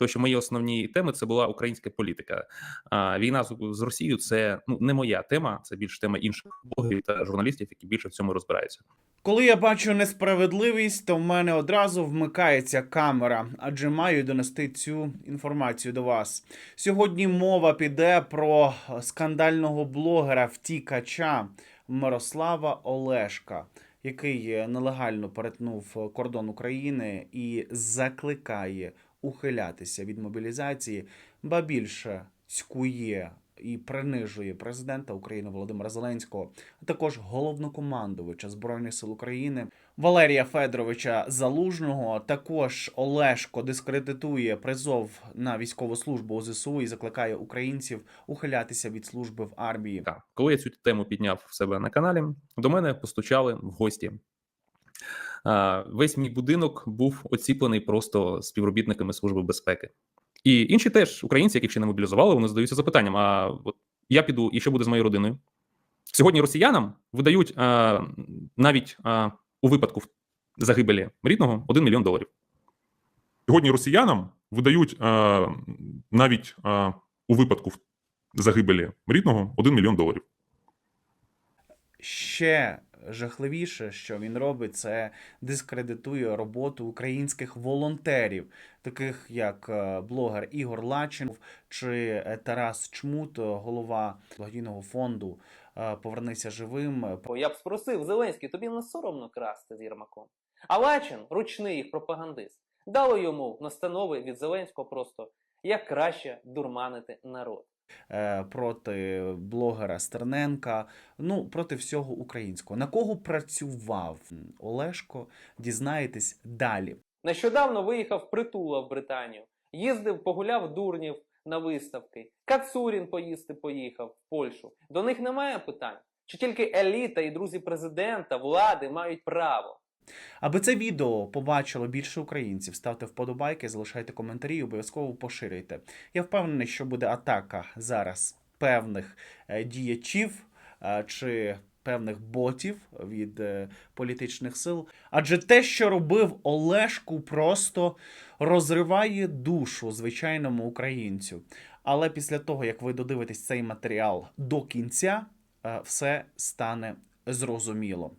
тому що мої основні теми це була українська політика. А війна з, Росією це ну не моя тема, це більш тема інших блогерів та журналістів, які більше в цьому розбираються. Коли я бачу несправедливість, то в мене одразу вмикається камера, адже маю донести цю інформацію до вас. Сьогодні мова піде про скандального блогера втікача Мирослава Олешка, який нелегально перетнув кордон України і закликає ухилятися від мобілізації, ба більше цькує і принижує президента України Володимира Зеленського, а також головнокомандувача збройних сил України Валерія Федоровича Залужного. Також Олешко дискредитує призов на військову службу у ЗСУ і закликає українців ухилятися від служби в армії. Так, коли я цю тему підняв в себе на каналі, до мене постучали в гості. А, Весь мій будинок був оціплений просто співробітниками Служби безпеки. І інші теж українці, яких ще не мобілізували, вони задаються запитанням: а от я піду, і що буде з моєю родиною? Сьогодні росіянам видають а, навіть а, у випадку загибелі рідного 1 мільйон доларів. Сьогодні росіянам видають е, навіть е, у випадку загибелі рідного 1 мільйон доларів. Ще жахливіше, що він робить, це дискредитує роботу українських волонтерів, таких як е, блогер Ігор Лачинов чи е, Тарас Чмут, е, голова благодійного фонду Повернися живим. Я б спросив Зеленський, тобі не соромно красти з Єрмаком. А Лачин, ручний їх пропагандист, дало йому настанови від Зеленського просто, як краще дурманити народ. Е, проти блогера Стерненка, ну проти всього українського. На кого працював Олешко? Дізнаєтесь далі. Нещодавно виїхав притула в Британію, їздив, погуляв дурнів на виставки. Кацурін поїсти поїхав в Польщу. До них немає питань. Чи тільки еліта і друзі президента, влади мають право? Аби це відео побачило більше українців, ставте вподобайки, залишайте коментарі і обов'язково поширюйте. Я впевнений, що буде атака зараз певних е, діячів е, чи певних ботів від е, політичних сил. Адже те, що робив Олешку, просто розриває душу звичайному українцю. Але після того, як ви додивитесь цей матеріал до кінця, все стане зрозуміло.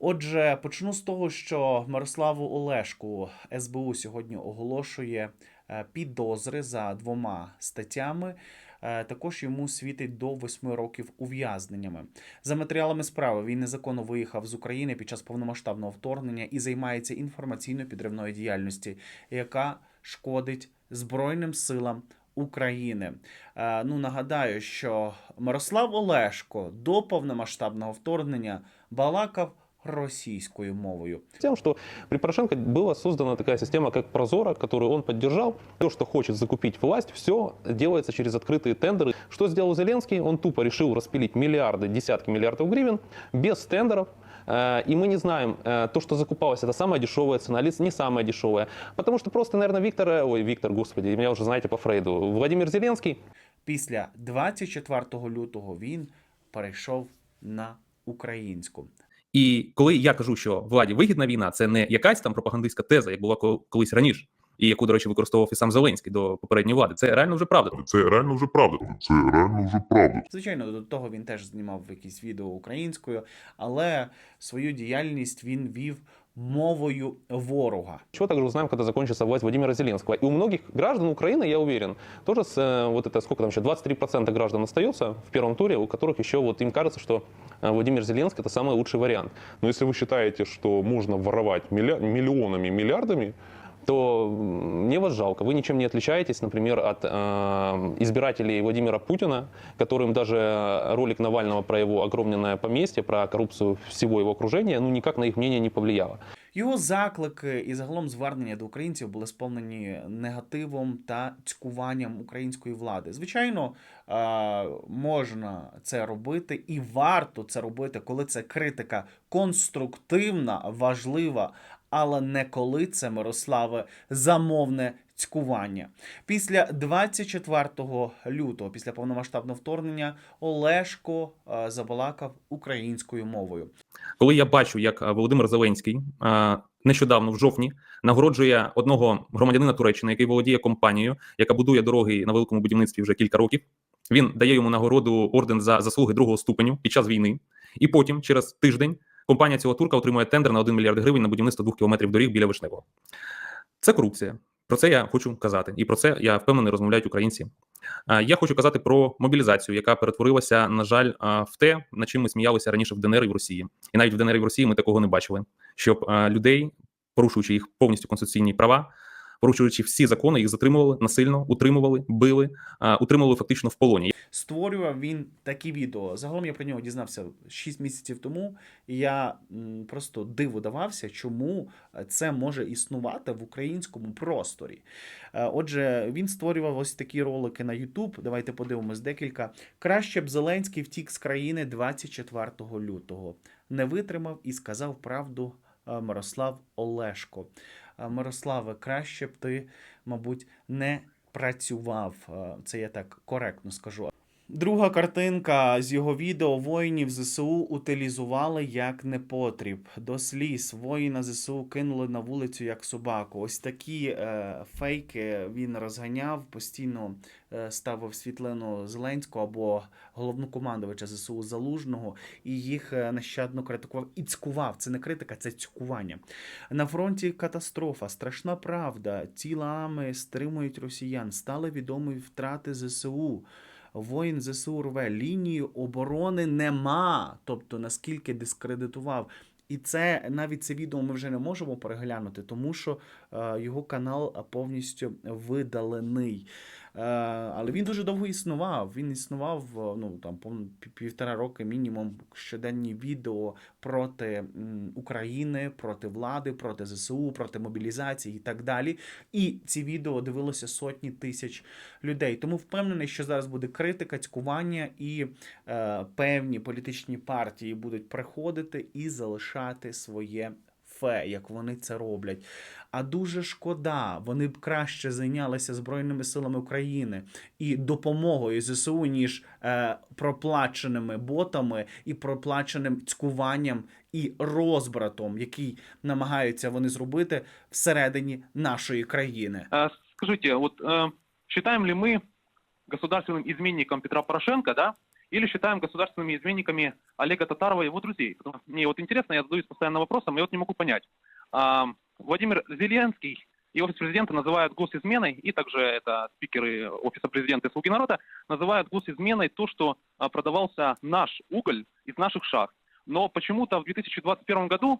Отже, почну з того, що Мирославу Олешку СБУ сьогодні оголошує е, підозри за двома статтями. Е, Також йому світить до 8 років ув'язненнями. За матеріалами справи він незаконно виїхав з України під час повномасштабного вторгнення і займається інформаційно-підривною діяльністю, яка шкодить Збройним силам України. Е, Ну нагадаю, що Мирослав Олешко до повномасштабного вторгнення балакав російською мовою. Тем, что при Порошенко была создана такая система, как Прозора, которую он поддержал. Все, что хочет закупить власть, все делается через открытые тендеры. Что сделал Зеленский? Он тупо решил распилить миллиарды, десятки миллиардов гривен без тендеров. Э, И мы не знаем, э, то, что закупалось, это самая дешевая цена, или не самая дешевая. Потому что просто, наверное, Виктор, э, ой, Виктор, господи, меня уже знаете по Фрейду, Владимир Зеленский Після 24 лютого він перейшов на українську. І коли я кажу, що владі вигідна війна, це не якась там пропагандистська теза, як була колись раніше, і яку, до речі, використовував і сам Зеленський до попередньої влади. Це реально вже правда. Це реально вже правда. Це реально вже правда. Звичайно, до того він теж знімав якісь відео українською, але свою діяльність він вів мовою ворога. Чего также узнаем, когда закончится власть Владимира Зеленского. И у многих граждан Украины, я уверен, тоже с, э, вот это сколько там еще, 23% граждан остается в первом туре, у которых еще вот им кажется, что э, Владимир Зеленский это самый лучший вариант. Но если вы считаете, что можно воровать миллионами, миллиардами, то м, мне вас жалко. Вы ничем не отличаетесь, например, от э, избирателей Владимира Путина, которым даже ролик Навального про его огромное поместье, про коррупцию всего его окружения, ну никак на их мнение не повлияло. Його заклики і загалом звернення до українців були сповнені негативом та цькуванням української влади. Звичайно, е, можна це робити і варто це робити, коли це критика конструктивна, важлива, але не коли це Мирославе замовне цькування. Після 24 лютого, після повномасштабного вторгнення, Олешко е, забалакав українською мовою. Коли я бачу, як е, Володимир Зеленський е, нещодавно в жовтні нагороджує одного громадянина Туреччини, який володіє компанією, яка будує дороги на великому будівництві вже кілька років. Він дає йому нагороду орден за заслуги другого ступеню під час війни, і потім, через тиждень, компанія цього турка отримує тендер на 1 мільярд гривень на будівництво двох кілометрів доріг біля Вишневого. Це корупція. Про це я хочу казати, і про це я впевнений розмовляють українці. Я хочу казати про мобілізацію, яка перетворилася, на жаль, в те, на чим ми сміялися раніше в ДНР і в Росії. І навіть в ДНР і в Росії ми такого не бачили, щоб людей, порушуючи їх повністю конституційні права, порушуючи всі закони, їх затримували насильно, утримували, били, утримували фактично в полоні. Створював він такі відео. Загалом я про нього дізнався 6 місяців тому, і я просто диву давався, чому е, це може існувати в українському просторі. Е, Отже, він створював ось такі ролики на YouTube. Давайте подивимось декілька. Краще б Зеленський втік з країни 24 лютого. Не витримав і сказав правду е, Мирослав Олешко. Е, Мирославе, краще б ти, мабуть, не працював. Е, Це я так коректно скажу. Друга картинка з його відео воїнів ЗСУ утилізували як непотріб. До сліз воїна ЗСУ кинули на вулицю як собаку. Ось такі е, фейки він розганяв, постійно е, ставив світлину Зеленського або головнокомандувача ЗСУ Залужного і їх е, нещадно критикував і цькував. Це не критика, це цькування. На фронті катастрофа, страшна правда. Цілами стримують росіян. Стали відомі втрати ЗСУ. Воїн ЗСУ рве лінію оборони нема. Тобто наскільки дискредитував. І це навіть це відео ми вже не можемо переглянути, тому що е, його канал повністю видалений. Е, але він дуже довго існував. Він існував е, ну там півтора роки мінімум щоденні відео проти України, проти влади, проти ЗСУ, проти мобілізації і так далі. І ці відео дивилося сотні тисяч людей. Тому впевнений, що зараз буде критика, цькування, і е, певні політичні партії будуть приходити і залишати своє фе, як вони це роблять. А дуже шкода, вони б краще зайнялися Збройними силами України і допомогою ЗСУ, ніж е, проплаченими ботами і проплаченим цькуванням і розбратом, який намагаються вони зробити всередині нашої країни. А, Скажите, вот э, считаем ли мы государственным изменником Петра Порошенко, да, Или считаем государственными изменниками Олега Татарова и его друзей? Мне вот интересно, я задаюсь постоянно вопросом, и вот не могу понять. А, Владимир Зеленский и офис президента называют госизменой, и также это спикеры офиса президента и слуги народа называют госизменой то, что а, продавался наш уголь из наших шахт. Но почему-то в 2021 году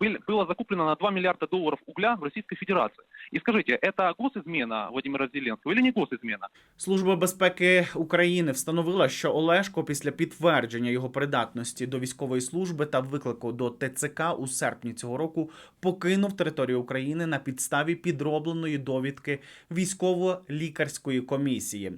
был- было закуплено на 2 миллиарда долларов угля в Российской Федерации. И скажите, это госизмена Владимира Зеленского или не госизмена? Служба безпеки України встановила, що Олешко після підтвердження його придатності до військової служби та виклику до ТЦК у серпні цього року покинув територію України на підставі підробленої довідки військово-лікарської комісії.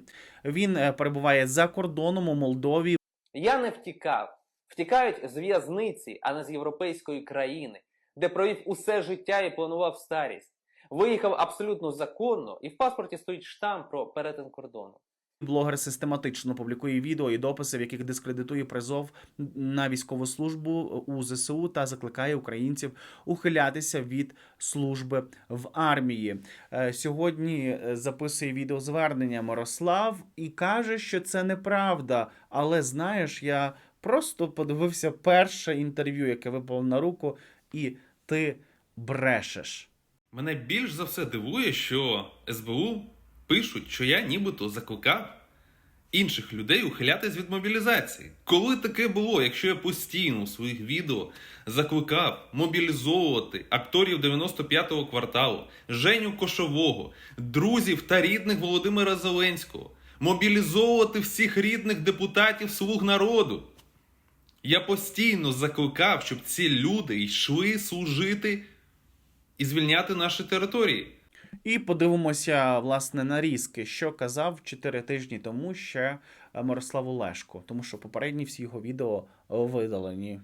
Він е, перебуває за кордоном у Молдові. Я не втікав. Втікають з в'язниці, а не з європейської країни, де провів усе життя і планував старість. Виїхав абсолютно законно, і в паспорті стоїть штамп про перетин кордону. Блогер систематично публікує відео і дописи, в яких дискредитує призов на військову службу у ЗСУ та закликає українців ухилятися від служби в армії. Е, Сьогодні е, записує відеозвернення Мирослав і каже, що це неправда. Але знаєш, я просто подивився перше інтерв'ю, яке випало на руку, і ти брешеш. Мене більш за все дивує, що СБУ пишуть, що я нібито закликав інших людей ухилятись від мобілізації. Коли таке було, якщо я постійно у своїх відео закликав мобілізовувати акторів 95-го кварталу, Женю Кошового, друзів та рідних Володимира Зеленського, мобілізовувати всіх рідних депутатів слуг народу. Я постійно закликав, щоб ці люди йшли служити і звільняти наші території. І подивимося, власне, нарізки, що казав 4 тижні тому ще е, Мирослав Олешко, тому що попередні всі його відео видалені.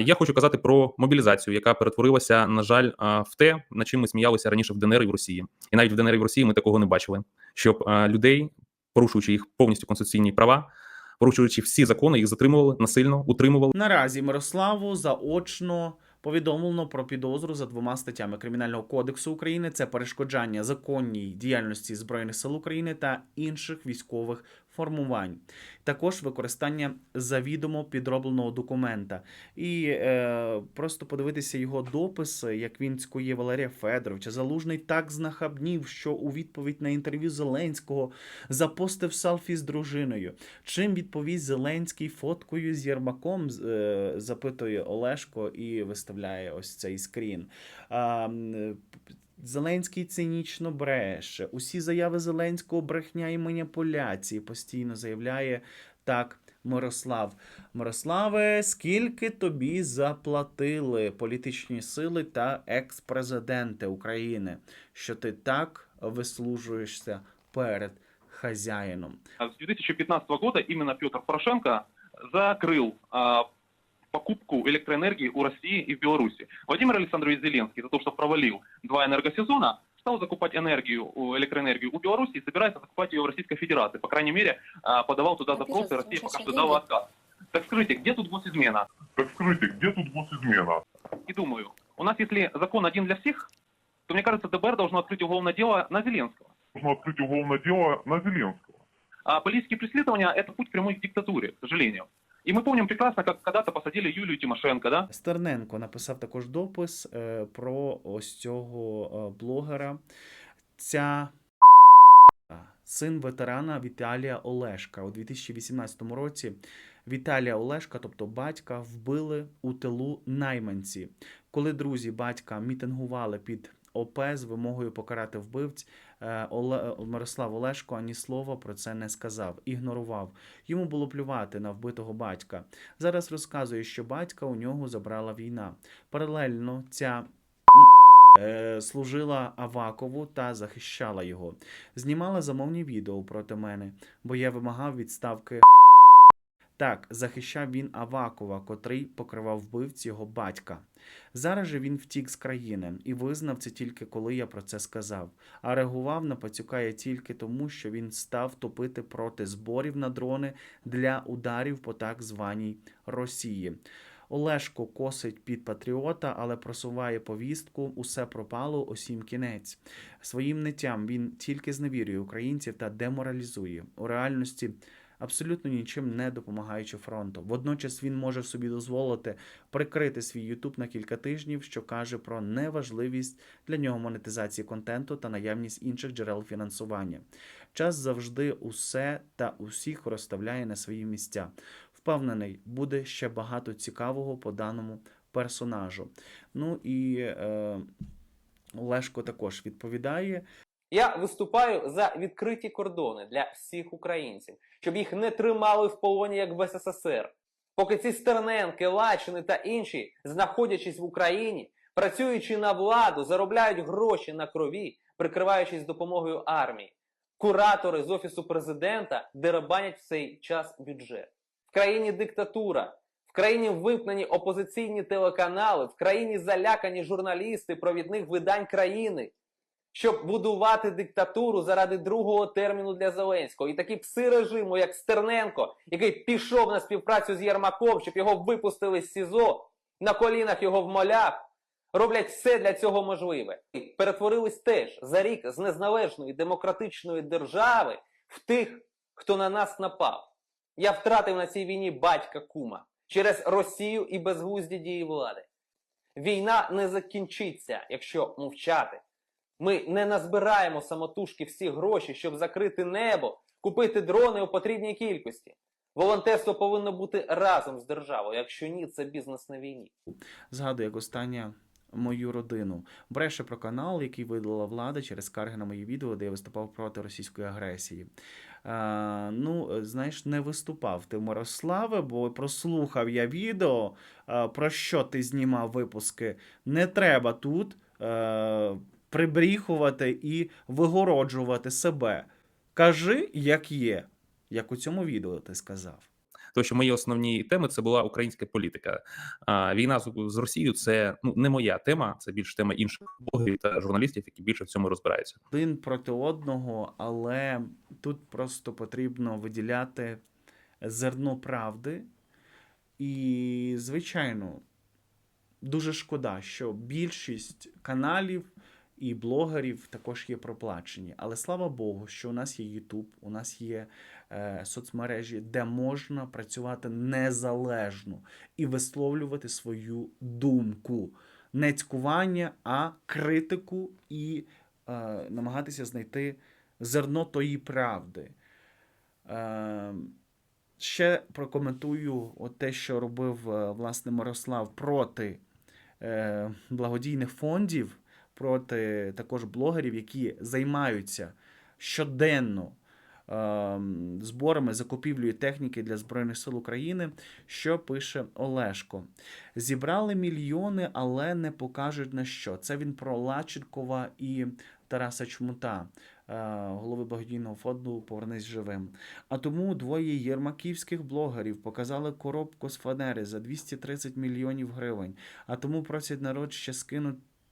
Я хочу казати про мобілізацію, яка перетворилася, на жаль, в те, на чим ми сміялися раніше в ДНР і в Росії. І навіть в ДНР і в Росії ми такого не бачили, щоб людей, порушуючи їх повністю конституційні права, порушуючи всі закони, їх затримували насильно, утримували. Наразі Мирославу заочно повідомлено про підозру за двома статтями Кримінального кодексу України: це перешкоджання законній діяльності Збройних сил України та інших військових формувань, також використання завідомо підробленого документа. І е, просто подивитися його дописи, як він цькує Валерія Федоровича. Залужний так знахабнів, що у відповідь на інтерв'ю Зеленського запостив селфі з дружиною. Чим відповість Зеленський фоткою з Єрмаком, е, запитує Олешко і виставляє ось цей скрін. П- Зеленський цинічно бреше. Усі заяви Зеленського брехня і маніпуляції постійно заявляє так. Мирослав, Мирославе, скільки тобі заплатили політичні сили та екс-президенти України, що ти так вислужуєшся перед хазяїном? С 2015 года именно Петр Порошенко закрыл а, покупку электроэнергии у России и в Беларуси. Владимир Александрович Зеленский за то, что провалил два энергосезона, стал закупать энергию, электроэнергию у Беларуси и собирается закупать ее в Российской Федерации. По крайней мере, а, подавал туда запросы, Россия пока что дала отказ. Так скажите, где тут госизмена? Так скажите, где тут госизмена? И думаю, у нас если закон один для всех, то мне кажется, ДБР должно открыть уголовное дело на Зеленского. Нужно открыть уголовное дело на Зеленского. А политические преследования – это путь прямой к диктатуре, к сожалению. И мы помним прекрасно, как когда-то посадили Юлию Тимошенко, да? Стерненко написав також допис е, про ось цього е, блогера. Ця син ветерана Віталія Олешка у 2018 році. Віталія Олешка, тобто батька, вбили у тилу найманці. Коли друзі батька мітингували під ОП з вимогою покарати вбивць, Оле... Мирослав Олешко ані слова про це не сказав, ігнорував. Йому було плювати на вбитого батька. Зараз розказує, що батька у нього забрала війна. Паралельно ця е, служила Авакову та захищала його. Знімала замовні відео проти мене, бо я вимагав відставки. Так, захищав він Авакова, котрий покривав вбивць його батька. Зараз же він втік з країни і визнав це тільки коли я про це сказав. А реагував на пацюка я тільки тому, що він став топити проти зборів на дрони для ударів по так званій Росії. Олешко косить під патріота, але просуває повістку, усе пропало, усім кінець. Своїм ниттям він тільки зневірює українців та деморалізує. У реальності абсолютно нічим не допомагаючи фронту. Водночас він може собі дозволити прикрити свій Ютуб на кілька тижнів, що каже про неважливість для нього монетизації контенту та наявність інших джерел фінансування. Час завжди усе та усіх розставляє на свої місця. Впевнений, буде ще багато цікавого по даному персонажу. Ну і е, Олешко також відповідає. Я виступаю за відкриті кордони для всіх українців, щоб їх не тримали в полоні, як в СССР. Поки ці Стерненки, Лачини та інші, знаходячись в Україні, працюючи на владу, заробляють гроші на крові, прикриваючись допомогою армії. Куратори з офісу президента деребанять в цей час бюджет. В країні диктатура, в країні вимкнені опозиційні телеканали, в країні залякані журналісти провідних видань країни щоб будувати диктатуру заради другого терміну для Зеленського. І такі пси режиму, як Стерненко, який пішов на співпрацю з Єрмаком, щоб його випустили з СІЗО, на колінах його вмоляв, роблять все для цього можливе. І перетворились теж за рік з незалежної демократичної держави в тих, хто на нас напав. Я втратив на цій війні батька кума через Росію і безглузді дії влади. Війна не закінчиться, якщо мовчати. Ми не назбираємо самотужки всі гроші, щоб закрити небо, купити дрони у потрібній кількості. Волонтерство повинно бути разом з державою. Якщо ні, це бізнес на війні. Згадую, як остання мою родину. Бреше про канал, який видала влада через скарги на мої відео, де я виступав проти російської агресії. А, ну, знаєш, не виступав ти, Мирославе, бо прослухав я відео, а, про що ти знімав випуски. Не треба тут е, прибріхувати і вигороджувати себе. Кажи, як є, як у цьому відео ти сказав. Тому що мої основні теми це була українська політика. А війна з, з Росією це ну не моя тема, це більш тема інших блогерів та журналістів, які більше в цьому розбираються. один проти одного, але тут просто потрібно виділяти зерно правди. І, звичайно, дуже шкода, що більшість каналів і блогерів також є проплачені. Але слава Богу, що у нас є YouTube, у нас є е, соцмережі, де можна працювати незалежно і висловлювати свою думку. Не цькування, а критику і е, намагатися знайти зерно тої правди. Е, ще прокоментую от те, що робив е, власне Мирослав проти е, благодійних фондів, проти також блогерів, які займаються щоденно е, зборами закупівлею техніки для Збройних сил України, що пише Олешко. Зібрали мільйони, але не покажуть на що. Це він про Лаченкова і Тараса Чмута, е, голови благодійного фонду Повернись живим. А тому двоє єрмаківських блогерів показали коробку з фанери за 230 мільйонів гривень. А тому просять народ ще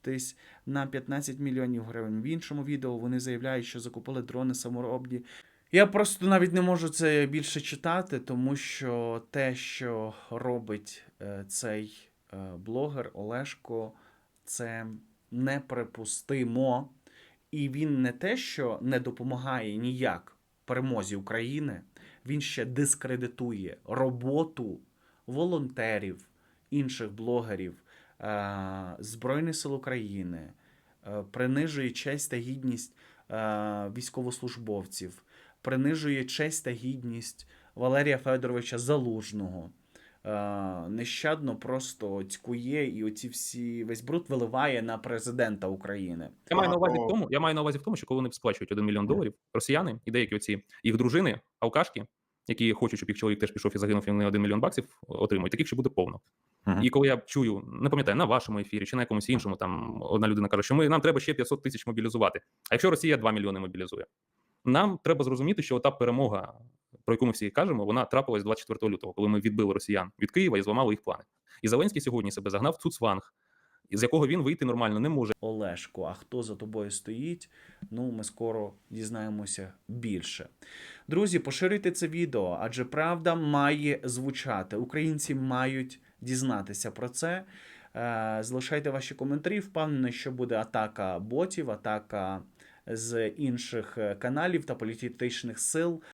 скинутись на 15 мільйонів гривень. В іншому відео вони заявляють, що закупили дрони саморобні. Я просто навіть не можу це більше читати, тому що те, що робить е, цей е, блогер Олешко, це неприпустимо. І він не те, що не допомагає ніяк перемозі України, він ще дискредитує роботу волонтерів, інших блогерів Збройних сил України, е, принижує честь та гідність е, військовослужбовців, принижує честь та гідність Валерія Федоровича Залужного. е, Нещадно просто цькує і оці всі весь бруд виливає на президента України. Я маю на увазі в тому, я маю на увазі в тому, що коли вони сплачують 1 мільйон доларів, росіяни і деякі оці їх дружини, алкашки, які хочуть, щоб їх чоловік теж пішов і загинув, і вони 1 мільйон баксів отримують, таких ще буде повно. Мгм. І коли я чую, не пам'ятаю, на вашому ефірі чи на якомусь іншому, там одна людина каже, що ми нам треба ще 500 тисяч мобілізувати. А якщо Росія 2 мільйони мобілізує, нам треба зрозуміти, що та перемога, про яку ми всі кажемо, вона трапилась 24 лютого, коли ми відбили росіян від Києва і зламали їх плани. І Зеленський сьогодні себе загнав в цуцванг, з якого він вийти нормально не може. Олешко. А хто за тобою стоїть? Ну, ми скоро дізнаємося більше. Друзі, поширюйте це відео, адже правда має звучати. Українці мають дізнатися про це. Е, Залишайте ваші коментарі. Впевнений, що буде атака ботів, атака з інших е, каналів та політичних сил